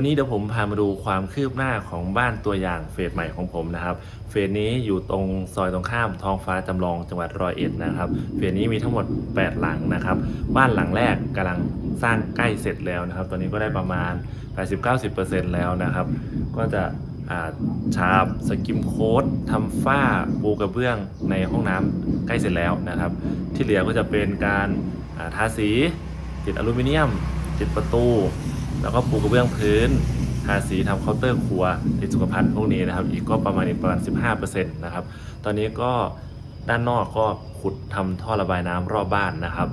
วันนี้เดี๋ยวผมพามาดูความคืบหน้าของบ้านตัวอย่างเฟสใหม่ของผมนะครับ เฟสนี้อยู่ตรงซอยตรงข้ามท้องฟ้าจำลองจังหวัดร้อยเอ็ดนะครับ เฟสนี้มีทั้งหมด 8 หลังนะครับ บ้านหลังแรกกำลังสร้างใกล้เสร็จแล้วนะครับ ตอนนี้ก็ได้ประมาณ 80-90%แล้วนะครับ ก็จะอ่าบสกิมโค้ดทำฝ้าปูกระเบื้องในห้องน้ำใกล้เสร็จแล้วนะครับ ที่เหลือก็จะเป็นการาทาสีติดอลูมิเนียมติดประตู แล้วก็ปูกระเบื้องพื้นทาสีทำเคาน์เตอร์ครัวในสุขภัณฑ์พวกนี้นะครับ อีกก็ประมาณอีกประมาณ 15%นะครับ ตอนนี้ก็ด้านนอกก็ขุดทำท่อระบายน้ำรอบบ้านนะครับ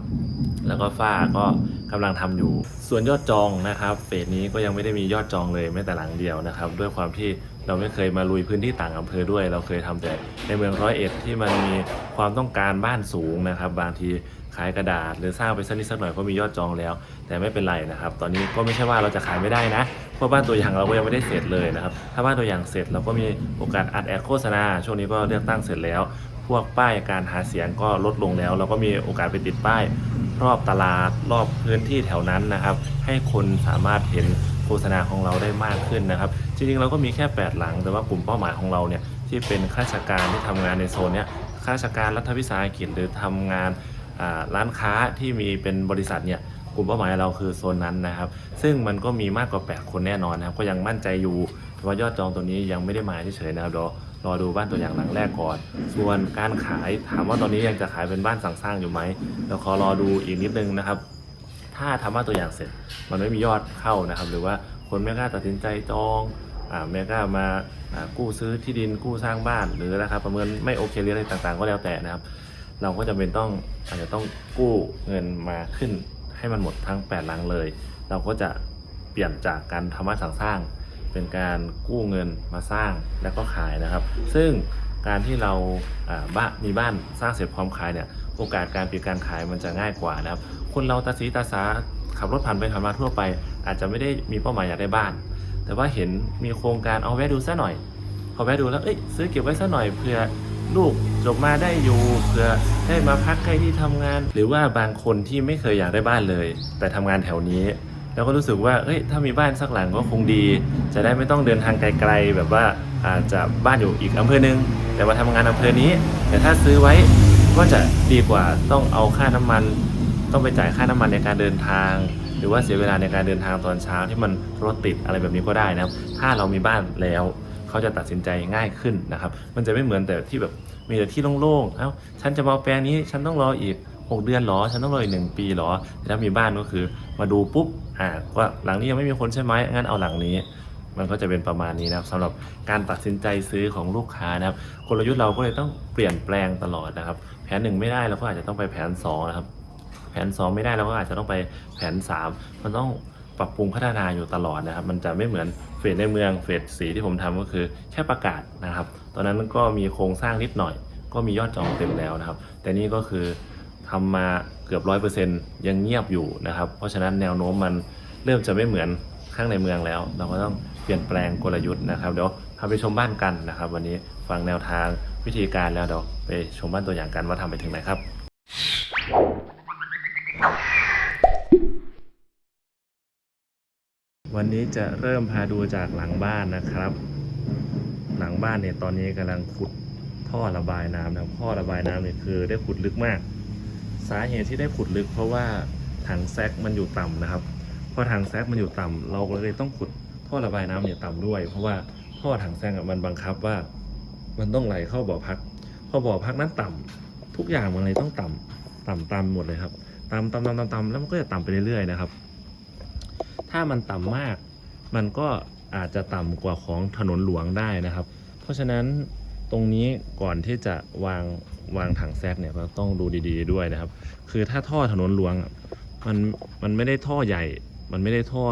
แล้วก็ฝ้าก็กำลังทำอยู่ ส่วนยอดจองนะครับเฟสนี้ก็ยังไม่ได้มียอดจองเลยแม้แต่หลังเดียวนะครับ ด้วยความที่ เราไม่เคยมาลุยพื้นที่ต่างอำเภอด้วย เราเคยทำแต่ในเมืองร้อยเอ็ดที่มันมีความต้องการบ้านสูงนะครับ บางทีขายกระดาษ หรือสร้างไปสักนิดสักหน่อยก็มียอดจองแล้ว แต่ไม่เป็นไรนะครับ ตอนนี้ก็ไม่ใช่ว่าเราจะขายไม่ได้นะเพราะบ้านตัวอย่างเราก็ยังไม่ได้เสร็จเลยนะครับ ถ้าบ้านตัวอย่างเสร็จเราก็มีโอกาสอัดแอดโฆษณาช่วงนี้ก็เลือกตั้งเสร็จแล้ว พวกป้ายการหาเสียงก็ลดลงแล้ว เราก็มีโอกาสไปติดป้ายรอบตลาดรอบพื้นที่แถวนั้นนะครับ ให้คนสามารถเห็นโฆษณาของเราได้มากขึ้นนะครับ จริงๆเราก็มีแค่ 8 หลัง แต่ว่ากลุ่มเป้าหมายของเราเนี่ยที่เป็นข้าราชการที่ทำงานในโซนเนี้ยข้าราชการรัฐวิสาหกิจหรือทำงานร้านค้าที่มีเป็นบริษัทเนี่ยกลุ่มเป้าหมายเราคือโซนนั้นนะครับ ซึ่งมันก็มีมากกว่า 8 คนแน่นอนนะครับก็ยังมั่นใจอยู่แต่ว่ายอดจองตัวนี้ยังไม่ได้มาเฉยๆนะครับเดี๋ยวรอดูบ้านตัวอย่างหลังแรกก่อน ส่วนการขายถามว่าตอนนี้ยังจะขายเป็นบ้านสั่งสร้างอยู่ไหมเดี๋ยวขอรอดูอีกนิดนึงนะครับ ถ้าทำบ้านตัวอย่างเสร็จ มันไม่มียอดเข้านะครับ หรือว่า คนไม่กล้าตัดสินใจจองอ่าไม่กล้ามาอ่ากู้ซื้อที่ดินกู้สร้างบ้าน หรือราคาประเมินไม่โอเคหรืออะไรต่างๆ ก็แล้วแต่นะครับ เราก็จะเป็นต้องอาจจะต้องกู้เงินมาขึ้นให้มันหมดทั้ง 8 หลังเลย เราก็จะเปลี่ยนจากการทำบ้านสั่งสร้าง เป็นการกู้เงินมาสร้างแล้วก็ขายนะครับ ซึ่งการที่เราาบ้านมีบ้านสร้างเสร็จพร้อมขายเนี่ยโอกาสการปิดการขายมันจะง่ายกว่านะครับ คนเราตาสีตาสา ขับรถผ่านไปผ่านมาทั่วไป อาจจะไม่ได้มีเป้าหมายอยากได้บ้าน แต่ว่าเห็นมีโครงการเอาแวะดูซะหน่อย พอแวะดูแล้วเอ้ยซื้อเก็บไว้ซะหน่อยเผื่อลูกจบมาได้อยู่เผื่อได้มาพักใกล้ที่ทำงาน หรือว่าบางคนที่ไม่เคยอยากได้บ้านเลย แต่ทำงานแถวนี้ แล้วก็รู้สึกว่าเอ้ยถ้ามีบ้านสักหลังก็คงดี จะได้ไม่ต้องเดินทางไกลๆ แบบว่าอาจจะบ้านอยู่อีกอำเภอหนึ่งแต่มาทำงานอำเภอนี้ แต่ถ้าซื้อไว้ก็จะดีกว่าต้องเอาค่าน้ำมัน ต้องไปจ่ายค่าน้ำมันในการเดินทาง หรือว่าเสียเวลาในการเดินทางตอนเช้าที่มันรถติดอะไรแบบนี้ก็ได้นะครับ ถ้าเรามีบ้านแล้วเขาจะตัดสินใจง่ายขึ้นนะครับ มันจะไม่เหมือนแต่ที่แบบมีแต่ที่โล่งๆ เอ้า ฉันจะมาเอาแปลงนี้ฉันต้องรออีก 6 เดือนหรอ ฉันต้องรออีกหนึ่งปีหรอแต่ถ้ามีบ้านก็คือมาดูปุ๊บ อ่าว่าหลังนี้ยังไม่มีคนใช่ไหมงั้นเอาหลังนี้ มันก็จะเป็นประมาณนี้นะครับสำหรับการตัดสินใจซื้อของลูกค้านะครับ กลยุทธ์เราก็เลยต้องเปลี่ยนแปลงตลอดนะครับ แผนหนึ่งไม่ได้เราก็อาจจะต้องไปแผนสองนะครับ ผน 2 ไม่ได้เราก็อาจจะต้องไปแผน 3 มันต้องปรับปรุงพัฒนาอยู่ตลอดนะครับ มันจะไม่เหมือนเฟสในเมืองเฟสสีที่ผมทำก็คือแค่ประกาศนะครับ ตอนนั้นก็มีโครงสร้างนิดหน่อย ก็มียอดจองเต็มแล้วนะครับ แต่นี่ก็คือทำมาเกือบร้อยเปอร์เซ็นต์ยังเงียบอยู่นะครับ เพราะฉะนั้นแนวโน้มมันเริ่มจะไม่เหมือนข้างในเมืองแล้ว เราก็ต้องเปลี่ยนแปลงกลยุทธ์นะครับเดี๋ยวพาไปชมบ้านกันนะครับ วันนี้ฟังแนวทางวิธีการแล้วเดี๋ยวไปชมบ้านตัวอย่างกันว่าทำไปถึงไหนครับ วันนี้จะเริ่มพาดูจากหลังบ้านนะครับ หลังบ้านเนี่ยตอนนี้กำลังขุดท่อระบายน้ำนะท่อระบายน้ำเนี่ยคือได้ขุดลึกมาก สาเหตุที่ได้ขุดลึก เพราะว่าถังแซกมันอยู่ต่ำนะครับพอถังแซกมันอยู่ต่ำเราก็เลยต้องขุดท่อระบายน้ำเนี่ยต่ำด้วย เพราะว่าท่อถังแซกมันบังคับว่า มันต้องไหลเข้าบ่อพักพอบ่อพักนั้นต่ำทุกอย่างมันเลยต้องต่ำต่ำต่ำหมดเลยครับ ต่ำต่ำต่ำต่ำต่ำแล้วมันก็จะต่ำไปเรื่อยๆนะครับ ถ้ามันต่ำมาก มันก็อาจจะต่ำกว่าของถนนหลวงได้นะครับ เพราะฉะนั้นตรงนี้ก่อนที่จะวางวางถังแซกเนี่ยก็ต้องดูดีๆด้วยนะครับ คือถ้าท่อถนนหลวงมันมันไม่ได้ท่อใหญ่ มันไม่ได้ท่อ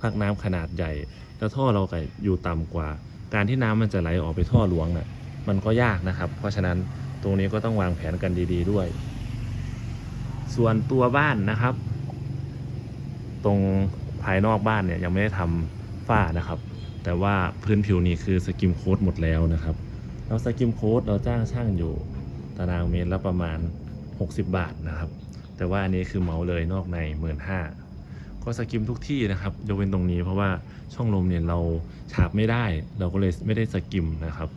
พักน้ำขนาดใหญ่ แล้วท่อเราก็อยู่ต่ำกว่า การที่น้ำมันจะไหลออกไปท่อหลวงน่ะมันก็ยากนะครับ เพราะฉะนั้นตรงนี้ก็ต้องวางแผนกันดี ๆ ด้วย ส่วนตัวบ้านนะครับ ตรงภายนอกบ้านเนี่ยยังไม่ได้ทำฝ้านะครับ แต่ว่าพื้นผิวนี้คือสกิมโค้ดหมดแล้วนะครับแล้วสกิมโค้ดเราจ้างช่างอยู่ตารางเมตรละประมาณ 60 บาทนะครับ แต่ว่าอันนี้คือเหมาเลยนอกในหมื่นห้าก็สกิมทุกที่นะครับยกเว้นตรงนี้เพราะว่าช่องลมเนี่ยเราฉาบไม่ได้ เราก็เลยไม่ได้สกิมนะครับ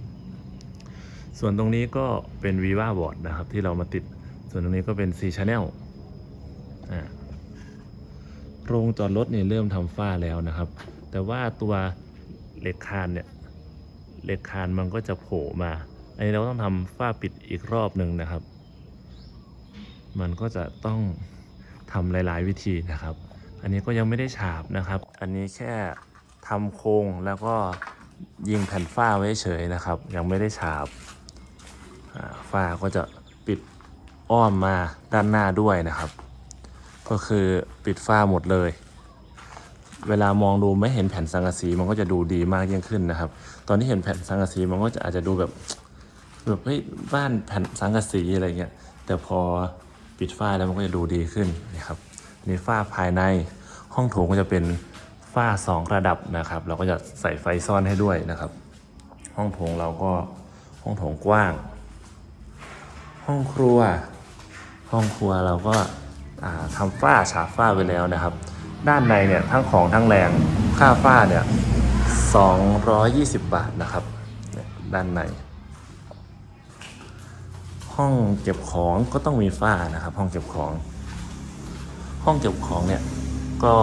ส่วนตรงนี้ก็เป็น Viva Board นะครับที่เรามาติด ส่วนตรงนี้ก็เป็น C Channel โรงจอดรถเนี่ยเริ่มทำฝ้าแล้วนะครับ แต่ว่าตัวเหล็กคานเนี่ยเหล็กคานมันก็จะโผล่มา อันนี้เราต้องทำฝ้าปิดอีกรอบหนึ่งนะครับ มันก็จะต้องทำหลาย ๆ วิธีนะครับ อันนี้ก็ยังไม่ได้ฉาบนะครับ อันนี้แค่ทำโครงแล้วก็ยิงแผ่นฝ้าไว้เฉยนะครับ ยังไม่ได้ฉาบฝ้าก็จะปิดอ้อมมาด้านหน้าด้วยนะครับ ก็คือปิดฝ้าหมดเลย เวลามองดูไม่เห็นแผ่นสังกะสีมันก็จะดูดีมากยิ่งขึ้นนะครับ ตอนที่เห็นแผ่นสังกะสีมันก็จะอาจจะดูแบบแบบเฮ้ยบ้านแผ่นสังกะสีอะไรเงี้ยแต่พอปิดฝ้าแล้วมันก็จะดูดีขึ้นนะครับนี่ฝ้าภายในห้องโถงก็จะเป็นฝ้าสองระดับนะครับ เราก็จะใส่ไฟซ่อนให้ด้วยนะครับ ห้องโถงเราก็ห้องโถงกว้าง ห้องครัว ห้องครัวเราก็ ทำฝ้าฉาบฝ้าไปแล้วนะครับ ด้านในเนี่ยทั้งของทั้งแรงค่าฝ้าเนี่ย220 บาทนะครับด้านใน ห้องเก็บของก็ต้องมีฝ้านะครับ ห้องเก็บของ ห้องเก็บของเนี่ยก็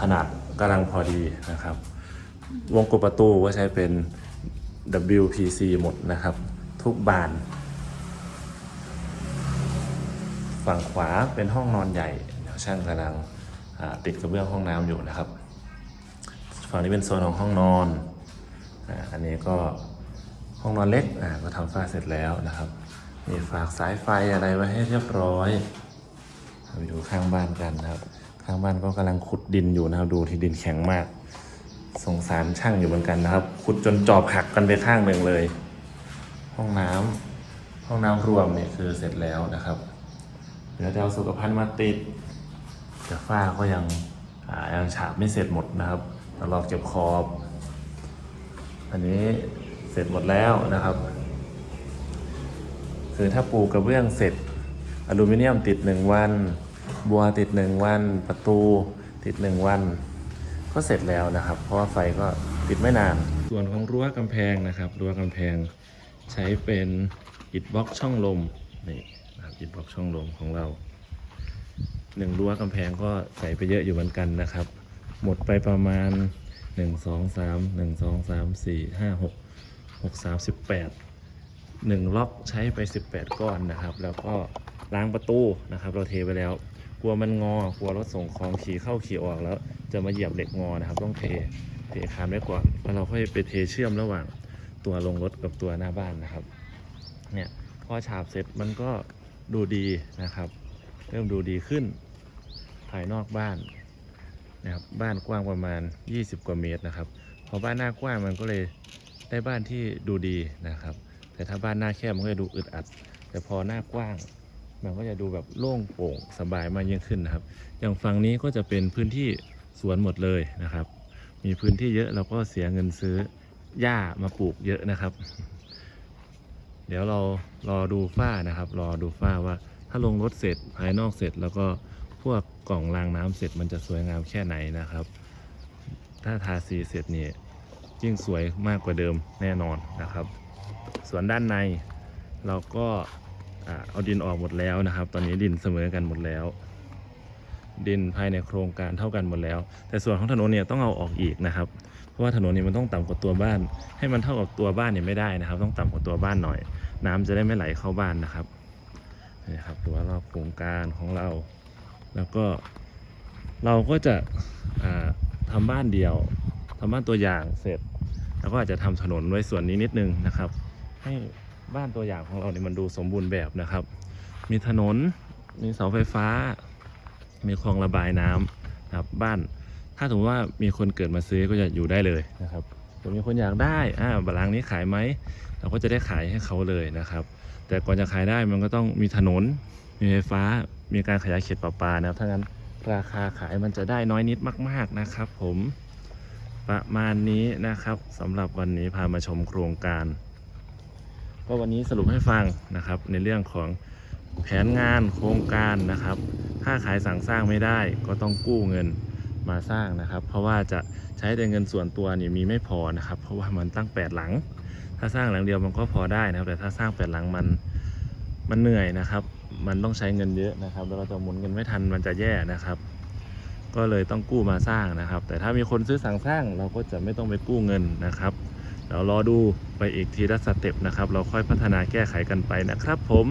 ขนาดกำลังพอดีนะครับ วงกบประตูก็ใช้เป็น WPC หมดนะครับ ทุกบาน ฝั่งขวาเป็นห้องนอนใหญ่เดี๋ยวช่างกำลังติดกระเบื้องห้องน้ำอยู่นะครับ ฝั่งนี้เป็นโซนของห้องนอนอันนี้ก็ห้องนอนเล็กก็ทำฝ้าเสร็จแล้วนะครับมีฝากสายไฟอะไรไว้ให้เรียบร้อยไปดูข้างบ้านกันนะครับ ข้างบ้านก็กำลังขุดดินอยู่นะครับ ดูที่ดินแข็งมากสงสารช่างอยู่เหมือนกันนะครับ ขุดจนจอบหักกันไปข้างหนึ่งเลย ห้องน้ำห้องน้ำรวมเนี่ยคือเสร็จแล้วนะครับ เดี๋ยวจะเอาสุขภัณฑ์มาติด แต่ฝ้าก็ยังยังฉาบไม่เสร็จหมดนะครับเรารอเก็บขอบ อันนี้เสร็จหมดแล้วนะครับ คือถ้าปูกระเบื้องเสร็จ อลูมิเนียมติดหนึ่งวัน บัวติดหนึ่งวัน ประตูติดหนึ่งวัน ก็เสร็จแล้วนะครับ เพราะว่าไฟก็ติดไม่นาน ส่วนของรั้วกำแพงนะครับ รั้วกำแพงใช้เป็นอิฐบล็อกช่องลมนี่ อิฐบล็อกช่องลมของเราหนึ่งรั้วกำแพงก็ใส่ไปเยอะอยู่เหมือนกันนะครับ หมดไปประมาณหนึ่งสองสามหนึ่งสองสามสี่ห้าหกหกสามสิบแปดหนึ่งล็อกใช้ไป 18 ก้อนนะครับ แล้วก็ล้างประตูนะครับ เราเทไปแล้ว กลัวมันงอกลัวรถส่งของขี่เข้าขี่ออกแล้ว จะมาเหยียบเหล็กงอนะครับ ต้องเทเทคานไว้ก่อนแล้วเราค่อยไปเทเชื่อมระหว่างตัวลงรถกับตัวหน้าบ้านนะครับเนี่ยพอฉาบเสร็จมันก็ ดูดีนะครับ เริ่มดูดีขึ้น ภายนอกบ้านนะครับบ้านกว้างประมาณ 20 กว่าเมตรนะครับ พอบ้านหน้ากว้างมันก็เลยได้บ้านที่ดูดีนะครับ แต่ถ้าบ้านหน้าแคบมันก็จะดูอึดอัด แต่พอหน้ากว้าง มันก็จะดูแบบโล่งโปร่งสบายมากยิ่งขึ้นนะครับ อย่างฝั่งนี้ก็จะเป็นพื้นที่สวนหมดเลยนะครับ มีพื้นที่เยอะเราก็เสียเงินซื้อหญ้ามาปลูกเยอะนะครับ เดี๋ยวเรารอดูฝ้านะครับ รอดูฝ้าว่าถ้าลงรถเสร็จภายนอกเสร็จ แล้วก็พวกกล่องรางน้ำเสร็จมันจะสวยงามแค่ไหนนะครับ ถ้าทาสีเสร็จนี่ยิ่งสวยมากกว่าเดิมแน่นอนนะครับ ส่วนด้านในเราก็เอาดินออกหมดแล้วนะครับ ตอนนี้ดินเสมอกันหมดแล้ว ดินภายในโครงการเท่ากันหมดแล้ว แต่ส่วนของถนนเนี่ยต้องเอาออกอีกนะครับ เพราะว่าถนนเนี่ยมันต้องต่ำกว่าตัวบ้าน ให้มันเท่ากับตัวบ้านเนี่ยไม่ได้นะครับ ต้องต่ำกว่าตัวบ้านหน่อย น้ำจะได้ไม่ไหลเข้าบ้านนะครับนี่ครับรั้วรอบโครงการของเรา แล้วก็เราก็จะอ่าทำบ้านเดียวทำบ้านตัวอย่างเสร็จ แล้วก็อาจจะทำถนนไว้ส่วนนี้นิดนึงนะครับ ให้บ้านตัวอย่างของเราเนี่ยมันดูสมบูรณ์แบบนะครับ มีถนนมีเสาไฟฟ้า มีคลองระบายน้ำนะครับบ้าน ถ้าสมมติว่ามีคนเกิดมาซื้อก็จะอยู่ได้เลยนะครับถ้ามีคนอยากได้อ่าบารางนี้ขายไหม เราก็จะได้ขายให้เขาเลยนะครับ แต่ก่อนจะขายได้มันก็ต้องมีถนน มีไฟฟ้า มีการขยายเขตประปานะครับถ้างั้นราคาขายมันจะได้น้อยนิดมาก ๆนะครับ ผมประมาณนี้นะครับสำหรับวันนี้พามาชมโครงการ ก็วันนี้สรุปให้ฟังนะครับ ในเรื่องของแผนงานโครงการนะครับ ถ้าขายสั่งสร้างไม่ได้ก็ต้องกู้เงิน มาสร้างนะครับ เพราะว่าจะใช้แต่เงินส่วนตัวนี่มีไม่พอนะครับ เพราะว่ามันตั้ง8หลัง ถ้าสร้างหลังเดียวมันก็พอได้นะครับ แต่ถ้าสร้าง8หลังมันมันเหนื่อยนะครับ มันต้องใช้เงินเยอะนะครับ แล้วเราจะหมุนเงินไม่ทันมันจะแย่นะครับ ก็เลยต้องกู้มาสร้างนะครับ แต่ถ้ามีคนซื้อสั่งสร้างเราก็จะไม่ต้องไปกู้เงินนะครับเดี๋ยวรอดูไปอีกทีละสเต็ปนะครับ เราค่อยพัฒนาแก้ไขกันไปนะครับผม